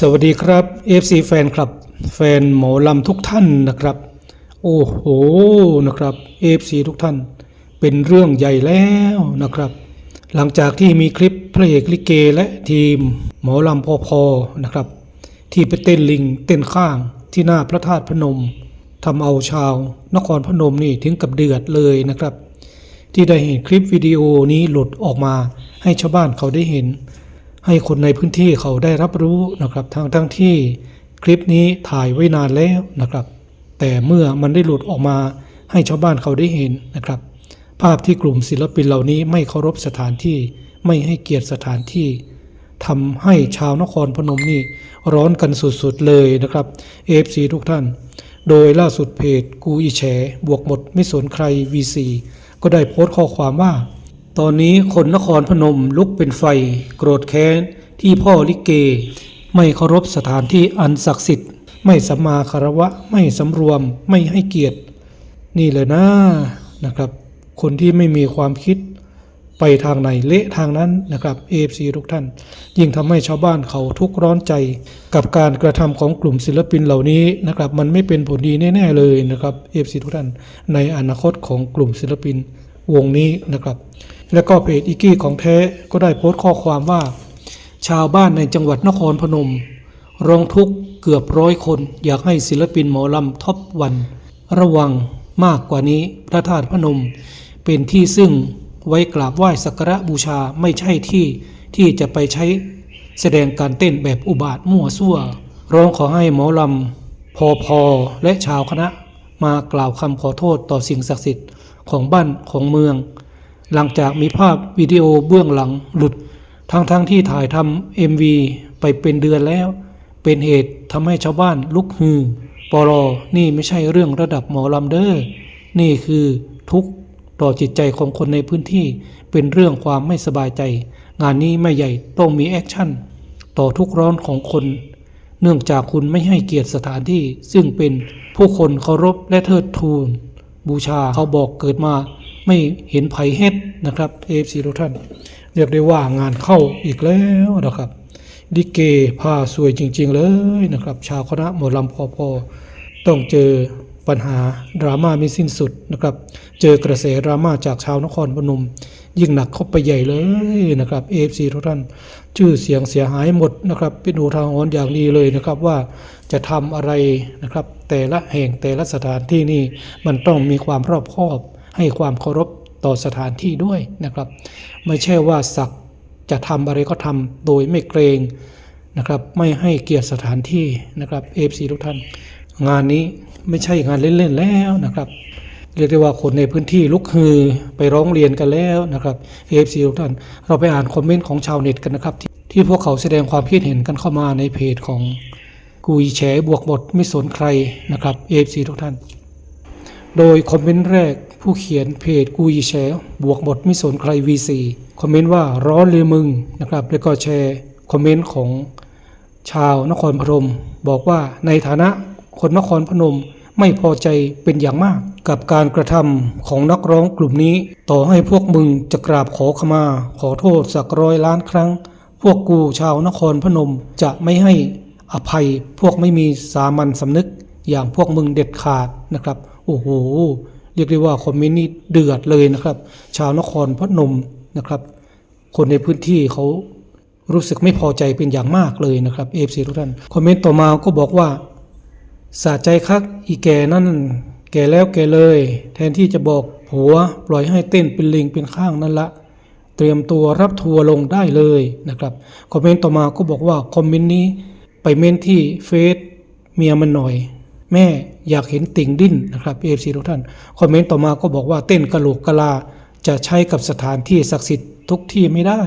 สวัสดีครับ FC แฟนคลับ แฟนหมอลำทุกท่านนะครับ โอ้โหนะครับ FC ทุกท่าน เป็นเรื่องใหญ่แล้วนะครับ หลังจากที่มีคลิปพระเอกลิเกและทีมหมอลำพอพอนะครับ ที่ไปเต้นลิงเต้นข้างที่หน้าพระธาตุพนมทำเอาชาวนครพนมนี่ถึงกับเดือดเลยนะครับ ที่ได้เห็นคลิปวิดีโอนี้หลุดออกมาให้ชาวบ้านเขาได้เห็น ให้คนในพื้นที่เขาได้รับรู้นะครับทั้งทั้งที่คลิปนี้ถ่ายไว้นานแล้วนะครับ แต่เมื่อมันได้หลุดออกมาให้ชาวบ้านเขาได้เห็นนะครับ ภาพที่กลุ่มศิลปินเหล่านี้ไม่เคารพสถานที่ไม่ให้เกียรติสถานที่ทำให้ชาวนครพนมนี่ร้อนกันสุดๆเลยนะครับ AFC ทุกท่าน โดยล่าสุดเพจกูอีแฉบวกหมดไม่สนใคร VC ก็ได้โพสต์ข้อความว่า ตอนนี้คนนครพนมลุกเป็นไฟ โกรธแค้นที่พ่อลิเก ไม่เคารพสถานที่อันศักดิ์สิทธิ์ ไม่สัมมาคารวะไม่สำรวมไม่ให้เกียรติ นี่เลยนะนะครับ คนที่ไม่มีความคิดไปทางไหนเละทางนั้นนะครับ AFC ทุกท่าน ยิ่งทำให้ชาวบ้านเขาทุกข์ร้อนใจ กับการกระทำของกลุ่มศิลปินเหล่านี้นะครับ มันไม่เป็นผลดีแน่ๆเลยนะครับ AFC ทุกท่าน ในอนาคตของกลุ่มศิลปินวงนี้นะครับ แล้วก็เพจอีกี้ของแท้ก็ได้โพสต์ข้อความว่า ชาวบ้านในจังหวัดนครพนม ร้องทุกข์เกือบร้อยคน อยากให้ศิลปินหมอลำท็อปวัน ระวังมากกว่านี้พระธาตุพนม เป็นที่ซึ่งไว้กราบไหว้สักการะบูชาไม่ใช่ที่ที่จะไปใช้แสดงการเต้นแบบอุบาทมั่วซั่ว ร้องขอให้หมอลำพอพอและชาวคณะมากล่าวคำขอโทษต่อสิ่งศักดิ์สิทธิ์ของบ้านของเมือง หลังจากมีภาพวิดีโอเบื้องหลังหลุด ทั้งๆทที่ถ่ายทำ MV ไปเป็นเดือนแล้ว เป็นเหตุทำให้ชาวบ้านลุกฮือปลอนี่ไม่ใช่เรื่องระดับหมอลำเดอ้อนี่คือทุกข์ต่อจิตใจของคนในพื้นที่ เป็นเรื่องความไม่สบายใจ งานนี้ไม่ใหญ่ต้องมีแอคชั่น ต่อทุกร้อนของคน เนื่องจากคุณไม่ให้เกียรติสถานที่ ซึ่งเป็นผู้คนเคารพและเทิดทูน บูชาเขาบอกเกิดมา ไม่เห็นภัยเฮ็ดนะครับเอฟซีทุกท่าน เรียกได้ว่างานเข้าอีกแล้วนะครับดิเกผ้าสวยจริง ๆ เลยนะครับ ชาวคณะหมอลำพอพอต้องเจอปัญหาดราม่าไม่สิ้นสุดนะครับ เจอกระแสดราม่าจากชาวนครพนม ยิ่งหนักเข้าไปใหญ่เลยนะครับเอฟซีทุกท่าน ชื่อเสียงเสียหายหมดนะครับเป็นอุทาหรณ์อย่างดีเลยนะครับว่าจะทำอะไรนะครับ แต่ละแห่งแต่ละสถานที่นี่มันต้องมีความรอบคอบ ให้ความเคารพต่อสถานที่ด้วยนะครับ ไม่ใช่ว่าสักจะทำอะไรก็ทำโดยไม่เกรงนะครับ ไม่ให้เกียรติสถานที่นะครับเอฟซีทุกท่าน งานนี้ไม่ใช่งานเล่นๆแล้วนะครับเรียกได้ว่าคนในพื้นที่ลุกฮือไปร้องเรียนกันแล้วนะครับเอฟซีทุกท่าน เราไปอ่านคอมเมนต์ของชาวเน็ตกันนะครับที่ที่พวกเขาแสดงความคิดเห็นกันเข้ามาในเพจของกุยแฉบวกบทไม่สนใครนะครับเอฟซีทุกท่าน โดยคอมเมนต์แรก ผู้เขียนเพจกูยีแชร์บวกบทไม่สนใคร V4 คอมเมนต์ว่าร้อนเลยมึงนะครับแล้วก็แชร์คอมเมนต์ของชาวนครพนม บอกว่าในฐานะคนนครพนมไม่พอใจเป็นอย่างมาก กับการกระทำของนักร้องกลุ่มนี้ ต่อให้พวกมึงจะกราบขอขมา ขอโทษสักร้อยล้านครั้ง พวกกูชาวนครพนมจะไม่ให้อภัยพวกไม่มีสามัญสำนึกอย่างพวกมึงเด็ดขาดนะครับ โอ้โห เรียกได้ว่าคอมเมนต์นี้เดือดเลยนะครับ ชาวนครพนมนะครับ คนในพื้นที่เขารู้สึกไม่พอใจเป็นอย่างมากเลยนะครับเอฟซีทุกท่านคอมเมนต์ต่อมาก็บอกว่าสะใจคักอีแกนั่น แกแล้วแกเลย แทนที่จะบอกผัวปล่อยให้เต้นเป็นลิงเป็นข้างนั่นละ เตรียมตัวรับทัวร์ลงได้เลยนะครับคอมเมนต์ต่อมาก็บอกว่าคอมเมนต์นี้ไปเมนที่เฟซเมียมันหน่อย แม่อยากเห็นติ่งดิ้นนะครับเอฟซีทุกท่าน คอมเมนต์ต่อมาก็บอกว่าเต้นกะโหลกกะลา จะใช้กับสถานที่ศักดิ์สิทธิ์ทุกที่ไม่ได้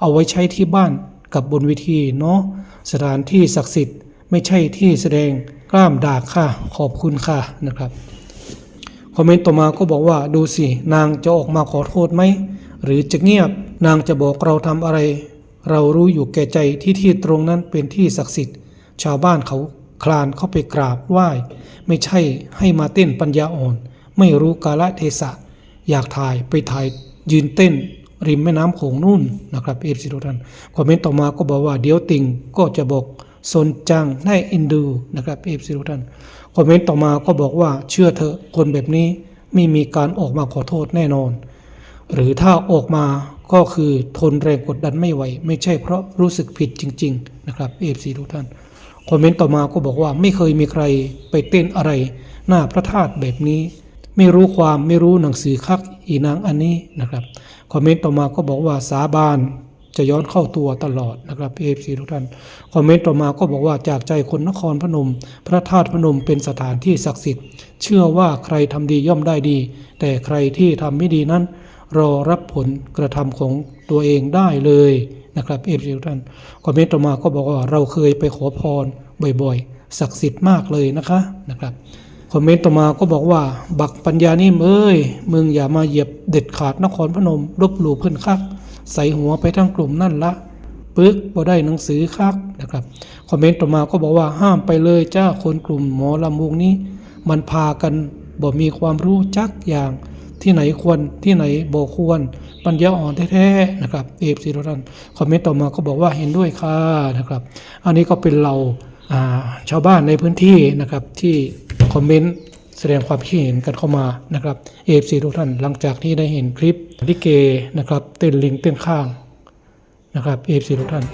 เอาไว้ใช้ที่บ้านกับบนเวทีเนาะสถานที่ศักดิ์สิทธิ์ไม่ใช่ที่แสดงกล้ามด่าค่ะขอบคุณค่ะนะครับคอมเมนต์ต่อมาก็บอกว่าดูสิ นางจะออกมาขอโทษไหม หรือจะเงียบ นางจะบอกเราทำอะไร เรารู้อยู่แก่ใจที่ที่ตรงนั้นเป็นที่ศักดิ์สิทธิ์ ชาวบ้านเขา คลานเข้าไปกราบไหว้ ไม่ใช่ให้มาเต้นปัญญาอ่อน ไม่รู้กาลเทศะ อยากถ่ายไปถ่ายยืนเต้น ริมแม่น้ำโขงนู่นนะครับเอฟซีทุกท่านคอมเมนต์ต่อมาก็บอกว่าเดี๋ยวติงก็จะบอกสนจังได้เอ็นดูนะครับเอฟซีทุกท่านคอมเมนต์ต่อมาก็บอกว่าเชื่อเถอะคนแบบนี้ไม่มีการออกมาขอโทษแน่นอน หรือถ้าออกมาก็คือทนแรงกดดันไม่ไหว ไม่ใช่เพราะรู้สึกผิดจริง ๆ นะครับเอฟซีทุกท่าน คอมเมนต์ต่อมาก็บอกว่าไม่เคยมีใครไปเต้นอะไร หน้าพระธาตุแบบนี้ ไม่รู้ความไม่รู้หนังสือคักอีนางอันนี้นะครับคอมเมนต์ต่อมาก็บอกว่าสาบานจะย้อนเข้าตัวตลอดนะครับเอฟซีทุกท่านคอมเมนต์ต่อมาก็บอกว่าจากใจคนนครพนม พระธาตุพนมเป็นสถานที่ศักดิ์สิทธิ์ เชื่อว่าใครทำดีย่อมได้ดี แต่ใครที่ทำไม่ดีนั้น รอรับผลกระทำของตัวเองได้เลย นะครับเอฟซีทุกท่านคอมเมนต์ต่อมาก็บอกว่าเราเคยไปขอพรบ่อยๆ ศักดิ์สิทธิ์มากเลยนะคะนะครับคอมเมนต์ต่อมาก็บอกว่า บักปัญญานิ่มเอ้ยมึงอย่ามาเหยียบเด็ดขาดนครพนมลบหลู่เพื่อนคัก ใส่หัวไปทั้งกลุ่มนั่นละปึ๊กบ่ได้หนังสือคักนะครับคอมเมนต์ต่อมาก็บอกว่าห้ามไปเลยจ้าคนกลุ่มหมอลำวงนี้ มันพากันบ่มีความรู้จักอย่างที่ไหนควรที่ไหนบ่ควร ปัญญาอ่อนแท้ๆนะครับเอฟซีทุกท่านคอมเมนต์ต่อมาก็บอกว่าเห็นด้วยค่ะนะครับ อันนี้ก็เป็นเราอ่าชาวบ้านในพื้นที่นะครับที่คอมเมนต์แสดงความคิดเห็นกันเข้ามานะครับเอฟซีทุกท่านหลังจากที่ได้เห็นคลิปลิเกนะครับเต้นลิงเต้นข้างนะครับเอฟซีทุกท่าน